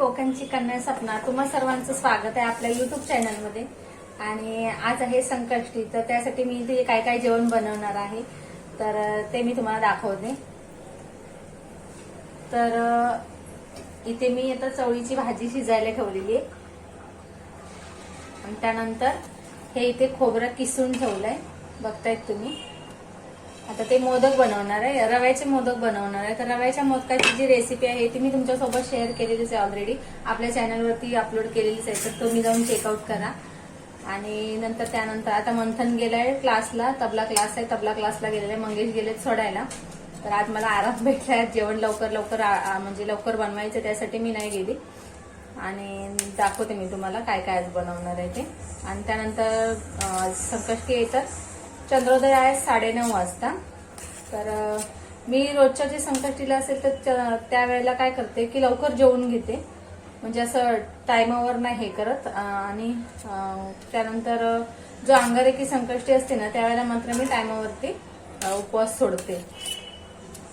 कोकणची कन्या सपना तुम्हा सर्वांचं स्वागत आहे आपल्या युट्यूब चॅनलमध्ये आणि आज आहे संकष्टी तर त्यासाठी मी इथे काय काय जेवण बनवणार आहे तर ते मी तुम्हाला दाखवते. तर इथे मी आता चवळीची भाजी शिजायला ठेवलेली आहे. आणि त्यानंतर हे इथे खोबरं किसून ठेवलंय. बघतायत तुम्ही. आता ते मोदक बनवणार आहे. रव्याचे मोदक बनवणार आहे. तर रव्याच्या मोदकाची जी रेसिपी आहे ती मी तुमच्यासोबत शेअर केलेलीच आहे ऑलरेडी आपल्या चॅनलवरती अपलोड केलेलीच आहे तर तुम्ही जाऊन चेकआउट करा. आणि नंतर त्यानंतर आता मंथन गेलाय क्लासला तबला क्लास आहे. तबला क्लासला गेलेला आहे मंगेश गेलेत सोडायला. तर आज मला आराम भेटलाय जेवण लवकर लवकर आ- म्हणजे लवकर बनवायचं त्यासाठी मी नाही गेली. आणि दाखवते मी तुम्हाला काय काय आज बनवणार आहे ते. आणि त्यानंतर संकष्टी येतात चंद्रोदय आहे साडेनऊ वाजता. तर मी रोजच्या जे संकष्टीला असेल तर त्यावेळेला काय करते की लवकर जेवून घेते. म्हणजे असं टायमावर नाही हे करत. आणि त्यानंतर जो अंगारेकी संकष्टी असते ना त्यावेळेला मात्र मी टायमावरती उपवास सोडते.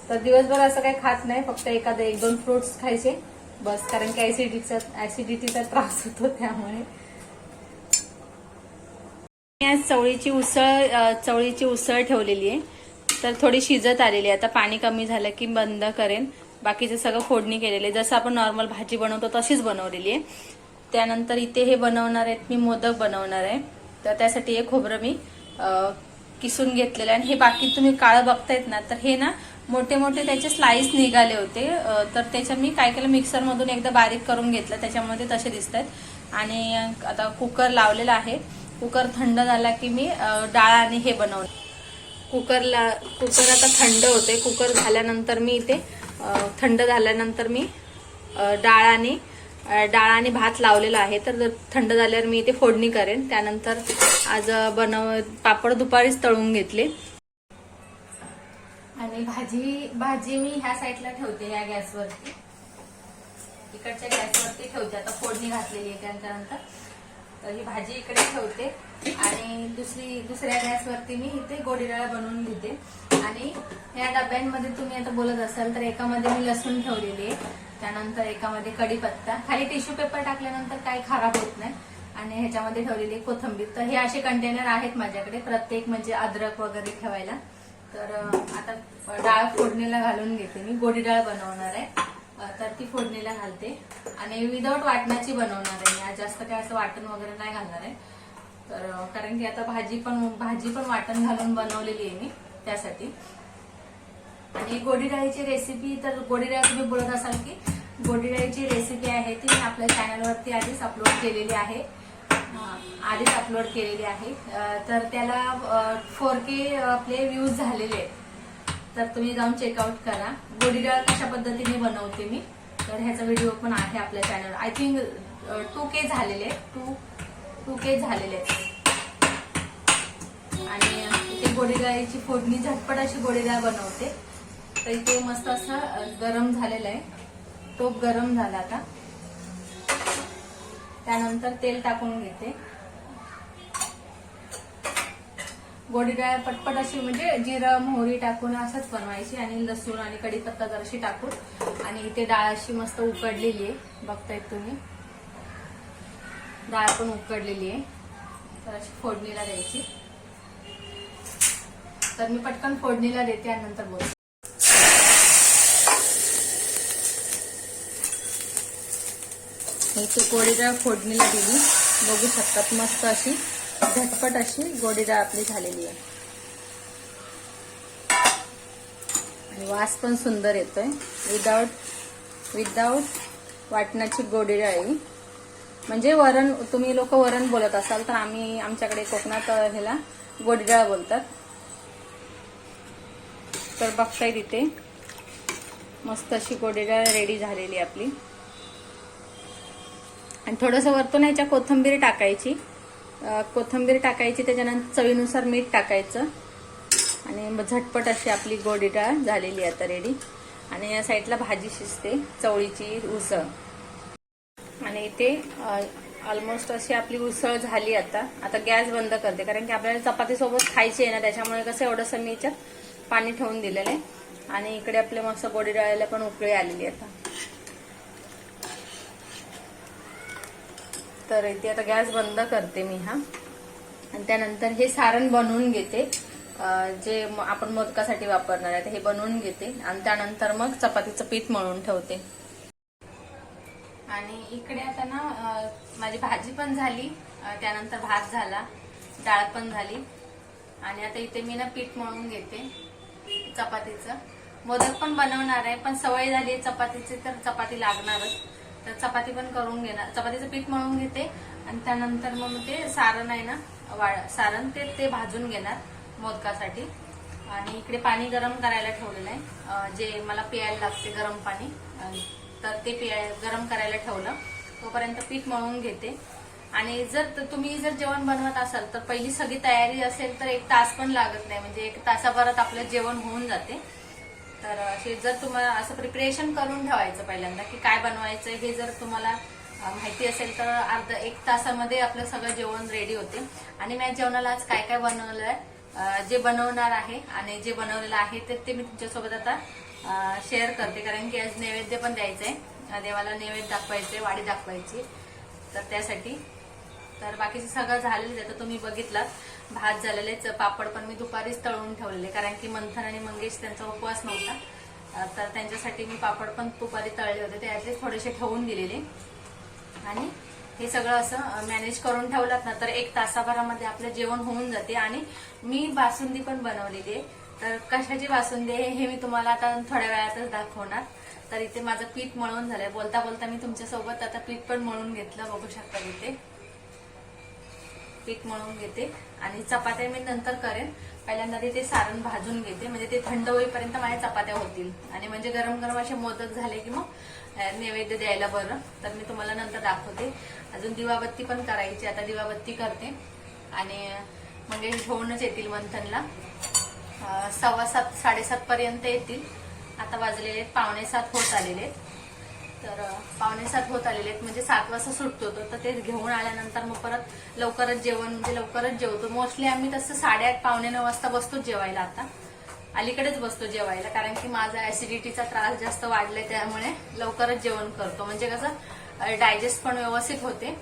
तर दिवसभर असं काही खात नाही फक्त एखादं एक दोन फ्रुट्स खायचे. बस कारण की ऍसिडिटीचा ऍसिडिटीचा त्रास होतो त्यामुळे. मी आज चवळीची उसळ चवळीची उसळ ठेवलेली आहे. तर थोडी शिजत आलेली आहे. आता पाणी कमी झालं की बंद करेन. बाकीचं सगळं फोडणी केलेली आहे. जसं आपण नॉर्मल भाजी बनवतो तशीच बनवलेली आहे. त्यानंतर इथे हे बनवणार आहेत मी मोदक बनवणार आहे. तर त्यासाठी हे खोबरं मी किसून घेतलेलं आहे. आणि हे बाकी तुम्ही काळं बघतायत ना तर हे ना मोठे मोठे त्याचे स्लाईस निघाले होते. तर त्याच्या मी काय केलं मिक्सरमधून एकदा बारीक करून घेतलं. त्याच्यामध्ये तसे दिसत आहेत आणि आता कुकर लावलेला आहे. कुकर थंड झाला की मी डाळ आणि हे बनवलं. कुकरला कुकर आता थंड होते. कुकर झाल्यानंतर मी इथे थंड झाल्यानंतर मी डाळ आणि डाळ आणि भात लावलेला आहे. तर थंड झाल्यावर मी इथे फोडणी करेन. त्यानंतर आज बनव पापड दुपारीच तळून घेतले. आणि भाजी भाजी मी ह्या साईडला ठेवते या गॅसवरती. इकडच्या गॅसवरती ठेवते. आता फोडणी घातलेली आहे त्यानंतर. तर ही भाजी इकडे ठेवते. आणि दुसरी दुसऱ्या गॅसवरती मी इथे गोडीडाळ बनवून घेते. आणि या डब्यांमध्ये तुम्ही आता बोलत असाल तर एकामध्ये मी लसूण ठेवलेली आहे. त्यानंतर एकामध्ये कढीपत्ता. खाली टिश्यू पेपर टाकल्यानंतर काही खराब होत नाही. आणि ह्याच्यामध्ये ठेवलेली कोथंबीर. तर हे असे कंटेनर आहेत माझ्याकडे प्रत्येक म्हणजे अद्रक वगैरे ठेवायला. तर आता डाळ फोडणीला घालून घेते मी. गोडी डाळ बनवणार आहे. तर ती फोडणीला घालते. आणि विदाऊट वाटणाची बनवणार आहे. आज जास्त काय असं वाटण वगैरे नाही घालणार आहे. तर कारण की आता भाजी पण भाजी पण वाटण घालून बनवलेली आहे मी त्यासाठी. आणि गोडी डाळीची रेसिपी तर गोडी डाळ तुम्ही बोलत असाल की गोडी डाळीची रेसिपी आहे ती मी आपल्या चॅनलवरती आधीच अपलोड केलेली आहे. आधीच अपलोड केलेली आहे. तर त्याला फोर के आपले व्ह्यूज झालेले आहेत. तर तुम्ही जाऊन चेकआउट करा. गोडी डाळ कशा पद्धतीने बनवते मी तर ह्याचा व्हिडिओ पण आहे आपल्या channel I think two K झालेले टू टू के झालेले. आहेत आणि इथे गोडीडाळीची फोडणी झटपट अशी गोडीडाळ बनवते. तर इथे मस्त असं गरम झालेलं आहे. टोप गरम झाला आता. त्यानंतर तेल टाकून घेते. गोडीडाळ पटपट अशी म्हणजे जिरं मोहरी टाकून असंच बनवायची आणि लसूण आणि कढीपत्ता जराशी टाकून आणि इथे डाळ अशी मस्त उकडलेली आहे. बघतायत तुम्ही. डाळ पण उकडलेली आहे. तर अशी फोडणीला द्यायची. तर मी पटकन फोडणीला देते आणि नंतर बोलते. इथे गोडीडाळ फोडणीला दिली. बघू शकतात मस्त अशी. झटपट अशी गोडीडाळ आपली झालेली आहे. आणि वास पण सुंदर येतोय. विदाऊट विदाऊट वाटणाची गोडीडाळ ही. म्हणजे वरण तुम्ही लोक वरण बोलत असाल तर आम्ही आमच्याकडे कोकणात ह्याला गोडीडाळ बोलतात. तर बघताय तिथे. मस्त अशी गोडीडाळ रेडी झालेली आहे आपली. आणि थोडंसं वरतून ह्याच्या कोथिंबीर टाकायची. कोथिंबीर टाकायची त्याच्यानंतर चवीनुसार मीठ टाकायचं. आणि मग झटपट अशी आपली गोडी डाळ झालेली आहे आता रेडी आणि या साईडला भाजी शिजते चवळीची उसळ. आणि इथे ऑलमोस्ट अशी आपली उसळ झाली आता. आता गॅस बंद करते कारण की आपल्याला चपातीसोबत खायची आहे ना त्याच्यामुळे कसं एवढंसं मी याच्यात पाणी ठेवून दिलेलं आहे. आणि इकडे आपल्या मस्त गोडी डाळीला पण उकळी आलेली आहे आता. तर इथे आता गॅस बंद करते मी हा. आणि त्यानंतर हे सारण बनवून घेते. जे आपण मोदकासाठी वापरणार आहे हे बनवून घेते. आणि त्यानंतर मग चपातीचं पीठ मळून ठेवते. आणि इकडे आता ना माझी भाजी पण झाली. त्यानंतर भात झाला. डाळ पण झाली. आणि आता इथे मी ना पीठ मळून घेते चपातीचं. मोदक पण बनवणार आहे पण सवय झाली आहे चपातीची तर चपाती लागणारच. तर चपाती पण करून घेणार. चपातीचं पीठ मळून घेते आणि त्यानंतर मग ते सारण आहे ना वाळ सारण ते ते भाजून घेणार मोदकासाठी. आणि इकडे पाणी गरम करायला ठेवलेलं आहे. जे मला पियायला लागते गरम पाणी तर ते प्याय गरम करायला ठेवलं. तोपर्यंत पीठ मळून घेते. आणि जर तुम्ही जर जेवण बनवत असाल तर पहिली सगळी तयारी असेल तर एक तास पण लागत नाही. म्हणजे एक तासाभरात आपलं जेवण होऊन जाते. तर असे जर तुम्हाला असं प्रिपरेशन करून ठेवायचं पहिल्यांदा की काय बनवायचं हे जर तुम्हाला माहिती असेल तर अर्धा एक तासामध्ये आपलं सगळं जेवण रेडी होते. आणि मी आज जेवणाला आज काय काय बनवलं आहे जे बनवणार आहे आणि जे बनवलेलं आहे ते ते मी तुमच्यासोबत आता शेअर करते. कारण की आज नैवेद्य पण द्यायचंय. आहे देवाला नैवेद्य दाखवायचंय वाडी दाखवायची. तर त्यासाठी. तर बाकीचं सगळं झालेलं आहे तर तुम्ही बघितलात भात झालेलेच पापड पण मी दुपारीच तळून ठेवलेले कारण की मंथन आणि मंगेश त्यांचा उपवास नव्हता. तर त्यांच्यासाठी मी पापड पण दुपारी तळले होते ते ॲटलीस्ट थोडेसे ठेवून दिलेले. आणि हे सगळं असं मॅनेज करून ठेवलं ना तर एक तासाभरामध्ये आपलं जेवण होऊन जाते. आणि मी बासुंदी पण बनवलेली आहे. तर कशाची बासुंदी आहे हे मी तुम्हाला आता थोड्या वेळातच दाखवणार. तर इथे माझं पीठ मळून झालंय. बोलता बोलता मी तुमच्यासोबत आता पीठ पण मळून घेतलं बघू शकता इथे. पीठ मळून घेते आणि चपात्या मी नंतर करेन. पहिल्यांदा ते सारण भाजून घेते. म्हणजे ते थंड होईपर्यंत माझ्या चपात्या होतील. आणि म्हणजे गरम गरम असे मोदक झाले की मग नैवेद्य द्यायला बरं. तर मी तुम्हाला नंतर दाखवते. अजून दिवाबत्ती पण करायची. आता दिवाबत्ती करते. आणि मग हे घेऊनच येतील मंथनला. सव्वा सात साडेसात पर्यंत येतील. आता वाजलेले आहेत पावणे सात होत आलेले आहेत. तर अं, पावणे सात होत आलेले आहेत. म्हणजे सात वाजता सुटतो तो. तर ते घेऊन आल्यानंतर मग परत लवकरच जेवण म्हणजे लवकरच जेवतो. मोस्टली आम्ही तसं साडेआठ पावणे नऊ वाजता बसतो जेवायला आता. अलीकडेच बसतो जेवायला कारण की माझा ऍसिडिटीचा त्रास जास्त वाढलाय त्यामुळे लवकरच जेवण करतो. म्हणजे कसं डायजेस्ट पण व्यवस्थित होते.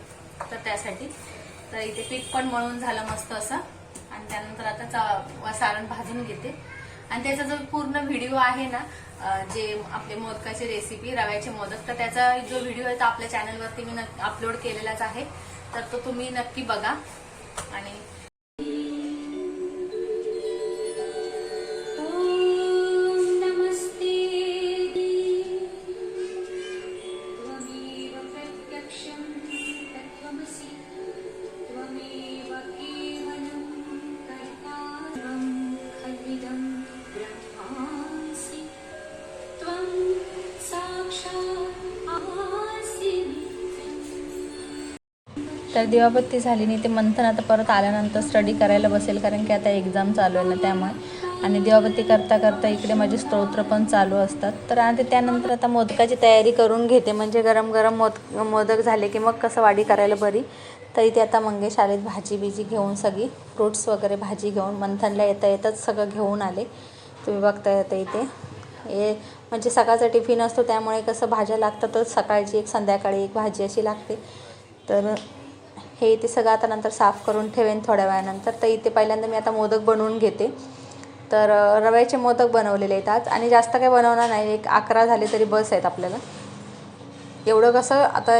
तर त्यासाठी. तर इथे पीठ पण मळून झालं मस्त असं. आणि त्यानंतर आता चा- सारण भाजून घेते. आणि त्याचा जो पूर्ण व्हिडिओ आहे ना जे आपले मोदकाची रेसिपी रव्याचे मोदक तर त्याचा जो व्हिडिओ आहे तो आपल्या चॅनलवरती मी अपलोड केलेलाच आहे. तर तो तुम्ही नक्की बघा. आणि तर दिवाबत्ती झाली नाही. ते मंथन आता परत आल्यानंतर स्टडी करायला बसेल कारण की आता एक्झाम चालू आहे ना त्यामुळे. आणि दिवाबत्ती करता करता इकडे माझे स्तोत्र पण चालू असतात. तर आता त्यानंतर आता मोदकाची तयारी करून घेते. म्हणजे गरम गरम मोद मोदक झाले की मग कसं वाढी करायला बरी. तर इथे आता मंगेश आलेत भाजी बिजी घेऊन सगळी फ्रुट्स वगैरे भाजी घेऊन मंथनला येता येताच सगळं घेऊन आले. तुम्ही बघता येतं इथे. हे म्हणजे सकाळचा टिफिन असतो त्यामुळे कसं भाज्या लागतातच. सकाळची एक संध्याकाळी एक भाजी अशी लागते. तर हे इथे सगळं आता नंतर साफ करून ठेवेन थोड्या वेळानंतर. तर इथे पहिल्यांदा मी आता मोदक बनवून घेते. तर रव्याचे मोदक बनवलेले आहेत आज. आणि जास्त काही बनवणार नाही. एक अकरा झाले तरी बस आहेत आपल्याला. एवढं कसं आता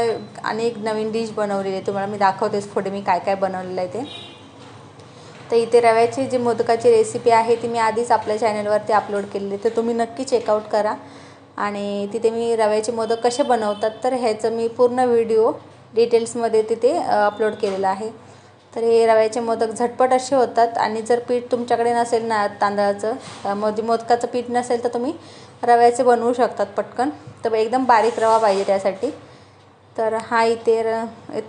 आणि एक नवीन डिश बनवलेली आहे. तुम्हाला मी दाखवतेच पुढे मी काय काय बनवलेलं आहे ते. तर इथे रव्याची जी मोदकाची रेसिपी आहे ती मी आधीच आपल्या चॅनलवरती अपलोड केलेली आहे. तर तुम्ही नक्की चेकआउट करा. आणि तिथे मी रव्याचे मोदक कसे बनवतात तर ह्याचं मी पूर्ण व्हिडिओ डिटेल्समध्ये तिथे अपलोड केलेलं आहे. तर हे रव्याचे मोदक झटपट असे होतात आणि जर पीठ तुमच्याकडे नसेल ना तांदळाचं अ, मोदी मोदकाचं पीठ नसेल तर तुम्ही रव्याचे बनवू शकतात पटकन. तर एकदम बारीक रवा पाहिजे त्यासाठी. तर हा इथे र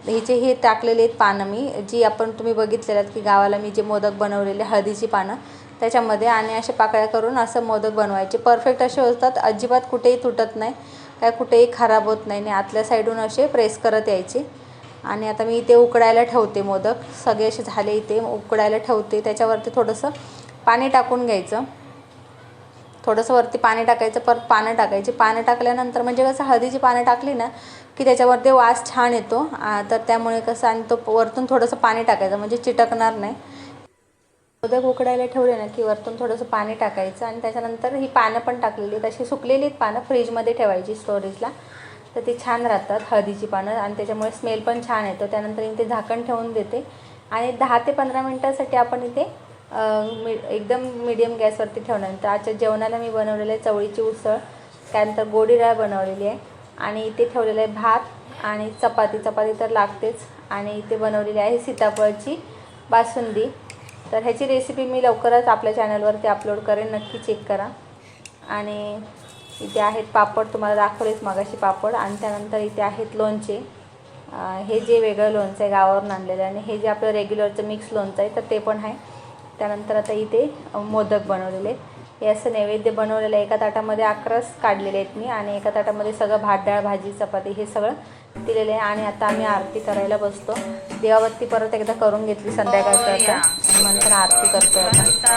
हिचे हे टाकलेले आहेत पानं मी जी आपण तुम्ही बघितलेलं आहेत की गावाला मी जे मोदक बनवलेले हळदीची पानं त्याच्यामध्ये आणि असे पाकळ्या करून असं मोदक बनवायचे. परफेक्ट असे होतात अजिबात कुठेही तुटत नाही. काय कुठेही खराब होत नाही. आणि आतल्या साईडून असे प्रेस करत यायचे. आणि आता मी इथे उकडायला ठेवते मोदक. सगळे असे झाले इथे उकडायला ठेवते. त्याच्यावरती थोडंसं पाणी टाकून घ्यायचं. थोडंसं वरती पाणी टाकायचं परत पानं टाकायची. पानं टाकल्यानंतर म्हणजे कसं हळदीची पानं टाकली ना की त्याच्यावरती वास छान येतो. तर त्यामुळे कसं आणि तो वरतून थोडंसं पाणी टाकायचं. म्हणजे चिटकणार नाही. मोदक उकडायला ठेवले ना की वरतून थोडंसं पाणी टाकायचं आणि त्याच्यानंतर ही पानं पण टाकलेली तशी सुकलेली आहेत पानं फ्रीजमध्ये ठेवायची स्टोरेजला तर ती छान राहतात हळदीची पानं आणि त्याच्यामुळे स्मेल पण छान येतो. त्यानंतर इथे झाकण ठेवून देते. आणि दहा ते पंधरा मिनटासाठी आपण इथे मी एकदम मिडियम गॅसवरती ठेवल्यानंतर आजच्या जेवणाला मी बनवलेलं आहे चवळीची उसळ. त्यानंतर गोडी डाळ बनवलेली आहे. आणि इथे ठेवलेलं आहे भात आणि चपाती. चपाती तर लागतेच. आणि इथे बनवलेली आहे सीताफळची बासुंदी. तर ह्याची रेसिपी मी लवकरच आपल्या चॅनलवरती अपलोड करेन. नक्की चेक करा. आणि इथे आहेत पापड तुम्हाला दाखवलेच मागाशी पापड. आणि त्यानंतर इथे आहेत लोणचे. हे जे वेगळं लोणचं आहे गावावरून आणलेलं आहे. आणि हे जे आपलं रेग्युलरचं मिक्स लोणचं आहे तर ते पण आहे. त्यानंतर आता इथे मोदक बनवलेले आहेत. हे असं नैवेद्य बनवलेलं आहे एका ताटामध्ये अकराच काढलेले आहेत मी आणि एका ताटामध्ये सगळं भात डाळ भाजी चपाती हे सगळं दिलेलं आहे आणि आता आम्ही आरती करायला बसतो देवावरती परत एकदा करून घेतली संध्याकाळचं आता आणि नंतर आरती करतो आता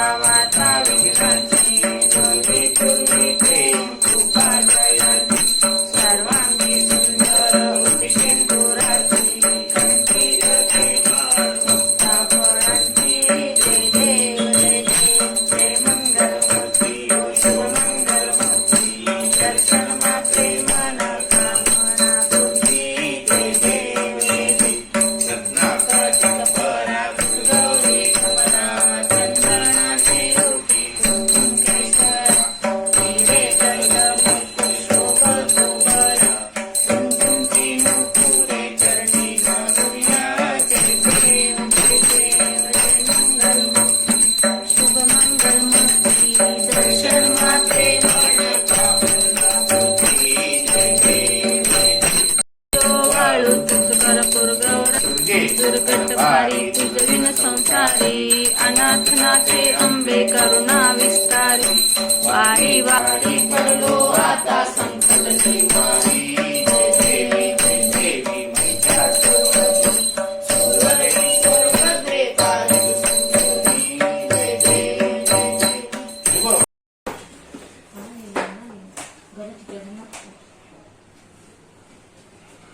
वारी वारी पडलो आता संकट निवारी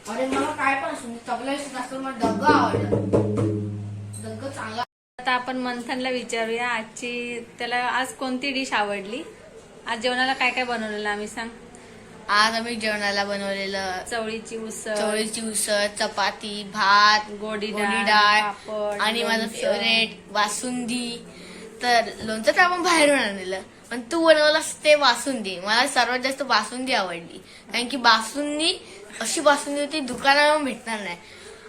अरे मला काय पण असू मी तबला शिकत असतो मला डग्ग आवडलं. डग्ग चांगला. आता आपण मंथनला विचारूया आजची त्याला आज कोणती डिश आवडली? आज जेवणाला काय काय बनवलेलं आम्ही सांग. आज आम्ही जेवणाला बनवलेलं चवळीची उसळ. चवळीची उसळ चपाती भात गोडी डाळ, आणि माझं. फेवरेट बासुंदी तर लोणचं तर आपण बाहेरून आणलेलं पण तू बनवलास ते बासुंदी मला सर्वात जास्त बासुंदी आवडली. कारण की बासुंदी अशी बासुंदी होती दुकानावर भेटणार नाही.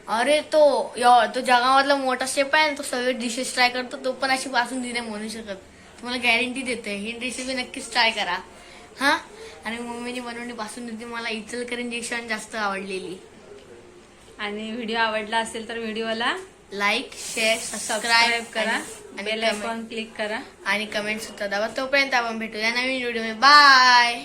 अरे तो यो- तो जगामधला मोठा शेप आहे ना तो सगळे डिशेस ट्राय करतो तो पण अशी बासुंदी नाही म्हणू शकत. तुम्हाला गॅरंटी देते ही रेसिपी नक्कीच ट्राय करा. हा? आणि मम्मीने बनवली बासुंदी ती मला इचलकरंजीपेक्षा जास्त आवडलेली. आणि व्हिडिओ आवडला असेल तर व्हिडिओला लाईक शेअर सबस्क्राईब करा. आणि बेल आयकॉन क्लिक करा. आणि कमेंट सुद्धा दाबा. तोपर्यंत आपण भेटूया नवीन व्हिडिओ बाय